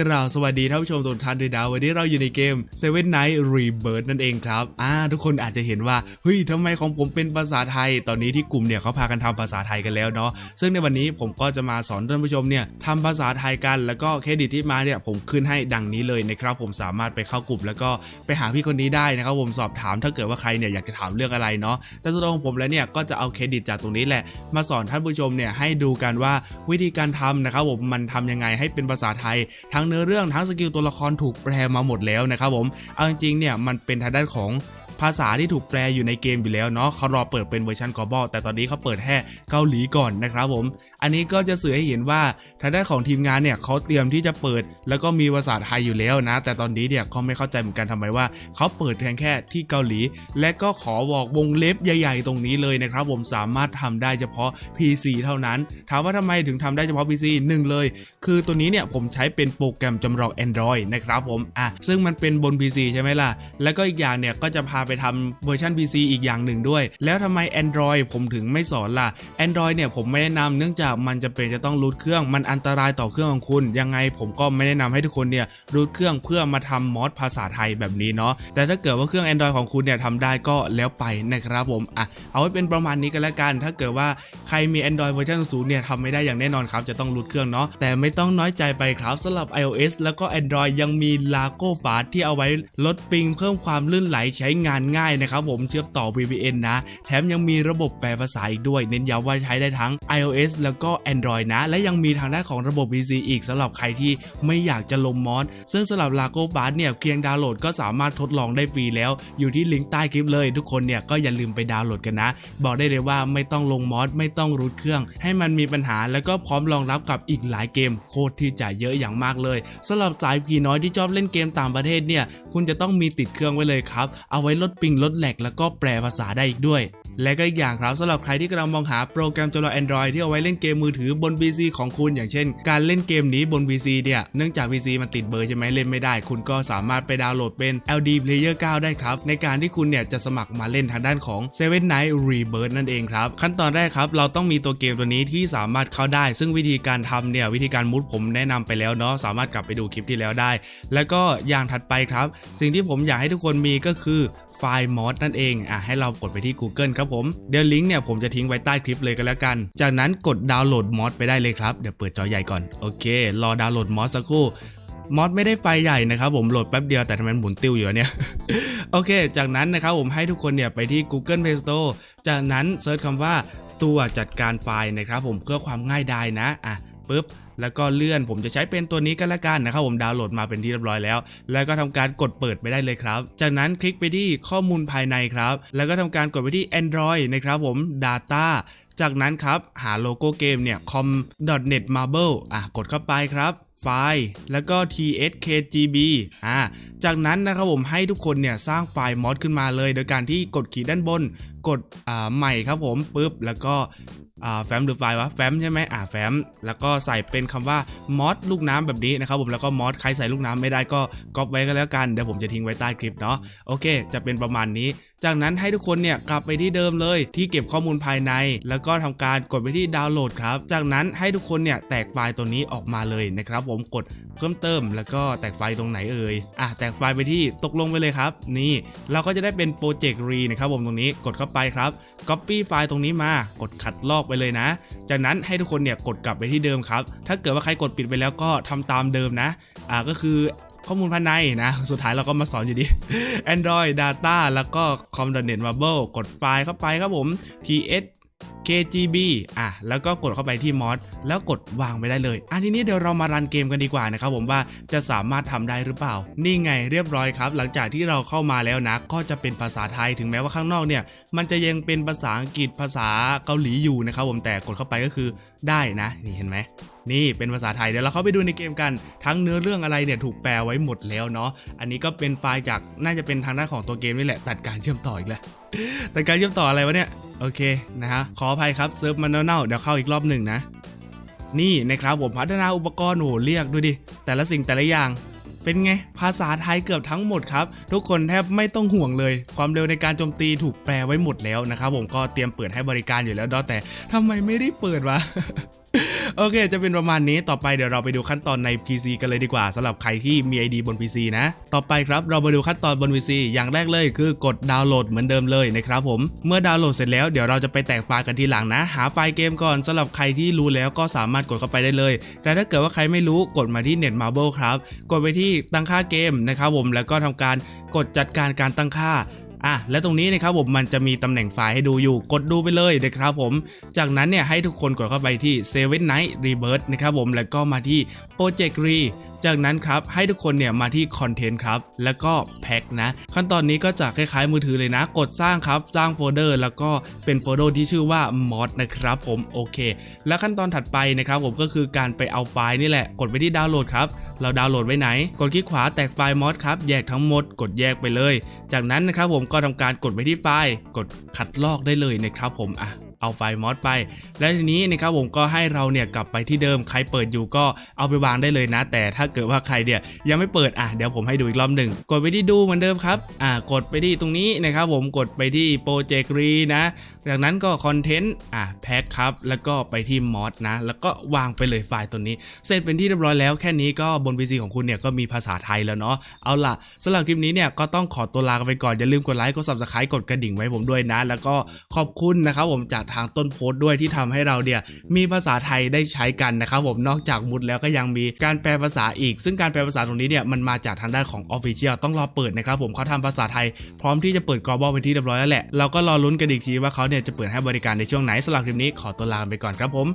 กล่าวสวัสดีท่านผู้ชมทุกท่านด้วยนะวันนี้เราอยู่ในเกม Seven Night Rebirth นั่นเองครับ อ่า ทุกคนอาจจะเห็นว่า เฮ้ยทำไมของผมเป็นภาษาไทย ตอนนี้ที่กลุ่มเนี่ยเขาพากันทำภาษาไทยกันแล้วเนาะ ซึ่งในวันนี้ผมก็จะมาสอนท่านผู้ชมเนี่ยทำภาษาไทยกัน แล้วก็เครดิตที่มาเนี่ยผมขึ้นให้ดังนี้เลยนะครับผมสามารถไปเข้ากลุ่ม แล้วก็ไปหาพี่คนนี้ได้นะครับผมสอบถามถ้าเกิดว่าใครเนี่ยอยากจะถามเรื่องอะไรเนาะ แต่ส่วนตัวของผมแล้วเนี่ยก็จะเอาเครดิตจากตรงนี้แหละ มาสอนท่านผู้ชมเนี่ยให้ดูกันว่าวิธีการทำนะครับผมมันทำยังไงให้เป็นภาษาไทยทั้ง้งเนื้อเรื่องทั้งสกิลตัวละครถูกแปลมาหมดแล้วนะครับผมเอาจริงๆเนี่ยมันเป็นทางด้านของ ภาษาที่ถูกแปลอยู่ในเกมอยู่แล้วเนาะเขารอเปิดเป็นเวอร์ชันกอบอแต่ตอนนี้เขาเปิดแค่เกาหลีก่อนนะครับผม อันนี้ก็จะสื่อให้เห็นว่าทางด้านของทีมงานเนี่ยเขาเตรียมที่จะเปิด แล้วก็มีภาษาไทยอยู่แล้วนะ แต่ตอนนี้เนี่ยเขาไม่เข้าใจเหมือนกันทำไมว่าเขาเปิดเพียงแค่ที่เกาหลี และก็ขอบอกวงเล็บใหญ่ๆ ตรงนี้เลยนะครับผมสามารถทำได้เฉพาะ PC เท่านั้น ถามว่าทำไมถึงทำได้เฉพาะ PC หนึ่งเลย คือตัวนี้เนี่ยผมใช้เป็นโปรแกรมจำลอง Android นะครับผมอะซึ่งมันเป็นบน PC ใช่ไหมล่ะแล้วก็อีกอย่างเนี่ยก็จะพาไปไปทำเวอร์ชัน PC อีกอย่างหนึ่งด้วย แล้วทำไม Android ผมถึงไม่สอนล่ะ Android เนี่ยผมไม่แนะนำเนื่องจากมันจะเป็นจะต้องรูทเครื่องมันอันตรายต่อเครื่องของคุณ ยังไงผมก็ไม่แนะนำให้ทุกคนเนี่ยรูทเครื่องเพื่อมาทำมอดภาษาไทยแบบนี้เนาะแต่ถ้าเกิดว่าเครื่อง Android ของคุณเนี่ยทำได้ก็แล้วไปนะครับผมอะเอาไว้เป็นประมาณนี้กันแล้วกัน ถ้าเกิดว่าใครมี Android เวอร์ชันสูงเนี่ยทำไม่ได้อย่างแน่นอนครับจะต้องรูทเครื่องเนาะแต่ไม่ต้องน้อยใจไปครับสำหรับ iOS แล้วก็ Android ยังมี Lago f a s t ที่เอาไว้ลดปิงเพิ่มความลื่นไหลใช้งานง่ายนะครับผมเชื่อมต่อ VPN นะ แถมยังมีระบบแปลภาษาอีกด้วย เน้นย้ำว่าใช้ได้ทั้ง iOS แล้วก็ Android นะ และยังมีทางด้านของระบบ PC อีกสำหรับใครที่ไม่อยากจะลงมอดซึ่งสำหรับ Lago f a s t เนี่ยเพียงดาวน์โหลดก็สามารถทดลองได้ฟรีแล้ว อยู่ที่ลิงก์ใต้คลิปเลย ทุกคนเนี่ยก็อย่าลืมไปดาวน์โหลดกันนะ บอกได้เลยว่าไม่ต้องลงมอดไม่ต้องรูทเครื่อง ให้มันมีปัญหาแล้วก็พร้อมรองรับกับอีกหลายเกม โคตรที่จะเยอะอย่างมากเลยสำหรับสายผีน้อยที่ชอบเล่นเกมต่างประเทศเนี่ยคุณจะต้องมีติดเครื่องไว้เลยครับเอาไว้ลดปิงลดแหลกแล้วก็แปลภาษาได้อีกด้วย และก็อีกอย่างครับสำหรับใครที่กำลังมองหาโปรแกรมจำลอง Android ที่เอาไว้เล่นเกมมือถือบน PC ของคุณอย่างเช่น การเล่นเกมนี้บน PC เนี่ยเนื่องจาก PC มันติดเบอร์ใช่ไหมเล่นไม่ได้ คุณก็สามารถไปดาวน์โหลดเป็น LD Player 9 ได้ครับ ในการที่คุณเนี่ยจะสมัครมาเล่นทางด้านของ Seven Night Rebirth นั่นเองครับ ขั้นตอนแรกครับ เราต้องมีตัวเกมตัวนี้ที่สามารถเข้าได้ ซึ่งวิธีการทำเนี่ยวิธีการมุดผมแนะนำไปแล้วเนาะสามารถกลับไปดูคลิปที่แล้วได้ แล้วก็อย่างถัดไปครับ สิ่งที่ผมอยากให้ทุกคนมีก็คือไฟล์มอสนั่นเองอะให้เรากดไปที่ Google ครับผมเดี๋ยวลิงก์เนี่ยผมจะทิ้งไว้ใต้คลิปเลยก็แล้วกัน จากนั้นกดดาวน์โหลดมอสไปได้เลยครับเดี๋ยวเปิดจอใหญ่ก่อนโอเค รอดาวน์โหลดมอสสักครู่มอสไม่ได้ไฟล์ใหญ่นะครับผมโหลดแป๊บเดียวแต่ทำไมมันหมุนติ้วอยู่อะเนี่ย โอเค จากนั้นนะครับผมให้ทุกคนเนี่ยไปที่ Google Play Store จากนั้นเซิร์ชคำว่าตัวจัดการไฟล์นะครับผมเพื่อความง่ายดายนะอะ ปุ๊บ แล้วก็เลื่อนผมจะใช้เป็นตัวนี้ก็แล้วกันนะครับผมดาวน์โหลดมาเป็นที่เรียบร้อยแล้ว แล้วก็ทำการกดเปิดไปได้เลยครับ จากนั้นคลิกไปที่ข้อมูลภายในครับ แล้วก็ทำการกดไปที่ Android นะครับผม Data จากนั้นครับ หาโลโก้เกมเนี่ย com.net marble อะกดเข้าไปครับไฟล์แล้วก็ tskgb อ่า จากนั้นนะครับผมให้ทุกคนเนี่ยสร้างไฟล์มอดขึ้นมาเลย โดยการที่กดขีดด้านบน กดอ่าใหม่ครับผมปุ๊บแล้วก็ แฟ้มหรือไฟล์วะแฟ้มใช่ไหมอ่าแฟ้มแล้วก็ใส่เป็นคำว่ามอสลูกน้ำแบบนี้นะครับผมแล้วก็มอสใครใส่ลูกน้ำไม่ได้ก็ก๊อปไว้ก็แล้วกันเดี๋ยวผมจะทิ้งไว้ใต้คลิปเนาะโอเค จะเป็นประมาณนี้ จากนั้นให้ทุกคนเนี่ยกลับไปที่เดิมเลย ที่เก็บข้อมูลภายใน แล้วก็ทำการกดไปที่ดาวน์โหลดครับ จากนั้นให้ทุกคนเนี่ยแตกไฟล์ตัวนี้ออกมาเลยนะครับผมกดเพิ่มเติม แล้วก็แตกไฟล์ตรงไหนเอ่ยอะแตกไฟล์ไปที่ตกลงไปเลยครับ นี่เราก็จะได้เป็นโปรเจกต์รีนะครับผมตรงนี้กดเข้าไปครับ Copy ไฟล์ตรงนี้มากดขัดลอกไปเลยนะ จากนั้นให้ทุกคนเนี่ยกดกลับไปที่เดิมครับ ถ้าเกิดว่าใครกดปิดไปแล้วก็ทำตามเดิมนะอ่าก็คือ ข้อมูลภายในนะ สุดท้ายเราก็มาสอนอยู่ดี Android Data แล้วก็ com.net marble กดไฟล์เข้าไปครับผม ts KGB อะแล้วก็กดเข้าไปที่มอดแล้วกดวางไปได้เลยอะทีนี้เดี๋ยวเรามารันเกมกันดีกว่านะครับผมว่าจะสามารถทำได้หรือเปล่า นี่ไงเรียบร้อยครับ หลังจากที่เราเข้ามาแล้วนะ ก็จะเป็นภาษาไทยถึงแม้ว่าข้างนอกเนี่ย มันจะยังเป็นภาษาอังกฤษภาษาเกาหลีอยู่นะครับผมแต่กดเข้าไปก็คือได้นะ นี่เห็นไหมนี่เป็นภาษาไทยเดี๋ยวเราเข้าไปดูในเกมกันทั้งเนื้อเรื่องอะไรเนี่ยถูกแปลไว้หมดแล้วเนาะอันนี้ก็เป็นไฟล์จากน่าจะเป็นทางด้านของตัวเกมนี่แหละ ตัดการเชื่อมต่ออีกแล้วตัดการเชื่อมต่ออะไรวะเนี่ย โอเคนะฮะขออภัยครับเซิร์ฟมันเน่าๆเดี๋ยวเข้าอีกรอบหนึ่งนะ นี่นะครับผมพัฒนาอุปกรณ์โหเรียกดูดิ แต่ละสิ่งแต่ละอย่างเป็นไง ภาษาไทยเกือบทั้งหมดครับ ทุกคนแทบไม่ต้องห่วงเลย ความเร็วในการโจมตีถูกแปลไว้หมดแล้วนะครับผมก็เตรียมเปิดให้บริการอยู่แล้วดอแต่ทำไมไม่ได้เปิดวะ โอเค จะเป็นประมาณนี้ต่อไปเดี๋ยวเราไปดูขั้นตอนใน PC กันเลยดีกว่าสำหรับใครที่มี ID บน PC นะ ต่อไปครับเรามาดูขั้นตอนบน PC อย่างแรกเลยคือกดดาวน์โหลดเหมือนเดิมเลยนะครับผมเมื่อดาวน์โหลดเสร็จแล้วเดี๋ยวเราจะไปแตกไฟล์กันทีหลังนะ หาไฟล์เกมก่อนสำหรับใครที่รู้แล้วก็สามารถกดเข้าไปได้เลย แต่ถ้าเกิดว่าใครไม่รู้กดมาที่ Netmarble ครับกดไปที่ตั้งค่าเกมนะครับผมแล้วก็ทำการกดจัดการการตั้งค่า อะและตรงนี้นะครับผมมันจะมีตำแหน่งไฟล์ให้ดูอยู่ กดดูไปเลยนะครับผม จากนั้นเนี่ยให้ทุกคนกดเข้าไปที่ Seven Night Rebirth นะครับผมแล้วก็มาที่ Project Re จากนั้นครับให้ทุกคนเนี่ยมาที่ Content ครับแล้วก็แพ็คนะขั้นตอนนี้ก็จะคล้ายๆมือถือเลยนะ กดสร้างครับสร้างโฟลเดอร์แล้วก็เป็นโฟลเดอร์ที่ชื่อว่า mod นะครับผมโอเค แล้วขั้นตอนถัดไปนะครับผมก็คือการไปเอาไฟล์นี่แหละกดไปที่ดาวน์โหลดครับเราดาวน์โหลดไว้ไหน กดคลิกขวาแตกไฟล์ mod ครับแยกทั้งหมดกดแยกไปเลย จากนั้นนะครับผมก็ทำการกดไปที่ไฟล์ กดคัดลอกได้เลยนะครับผมอะ เอาไฟล์มอสไป และทีนี้นะครับผมก็ให้เราเนี่ยกลับไปที่เดิมใครเปิดอยู่ก็เอาไปวางได้เลยนะ แต่ถ้าเกิดว่าใครเนี่ยยังไม่เปิดอะเดี๋ยวผมให้ดูอีกรอบหนึ่งกดไปที่ดูเหมือนเดิมครับอ่ากดไปที่ตรงนี้นะครับผมกดไปที่โปรเจกต์รีนะจากนั้นก็คอนเทนต์อะแพ็คครับแล้วก็ไปที่มอสนะ แล้วก็วางไปเลยไฟล์ตัวนี้ เสร็จเป็นที่เรียบร้อยแล้วแค่นี้ก็บน PC ของคุณเนี่ยก็มีภาษาไทยแล้วเนาะเอาล่ะสำหรับคลิปนี้เนี่ยก็ต้องขอตัวลาไปก่อนอย่าลืมกดไลค์กด subscribe กดกระดิ่งไว้ผมด้วยนะ แล้วก็ขอบคุณนะครับผมจากทางต้นโพสต์ด้วยที่ทำให้เราเนี่ยมีภาษาไทยได้ใช้กันนะครับผมนอกจากมุดแล้วก็ยังมีการแปลภาษาอีก ซึ่งการแปลภาษาตรงนี้เนี่ยมันมาจากทางด้านของ Official ต้องรอเปิดนะครับผมเขาทำภาษาไทย พร้อมที่จะเปิด global เป็นที่เรียบร้อยแล้วแหละเราก็รอลุ้นกันอีกทีว่าเขาเนี่ยจะเปิดให้บริการในช่วงไหนสำหรับคลิปนี้ขอตัวลากันไปก่อนครับผม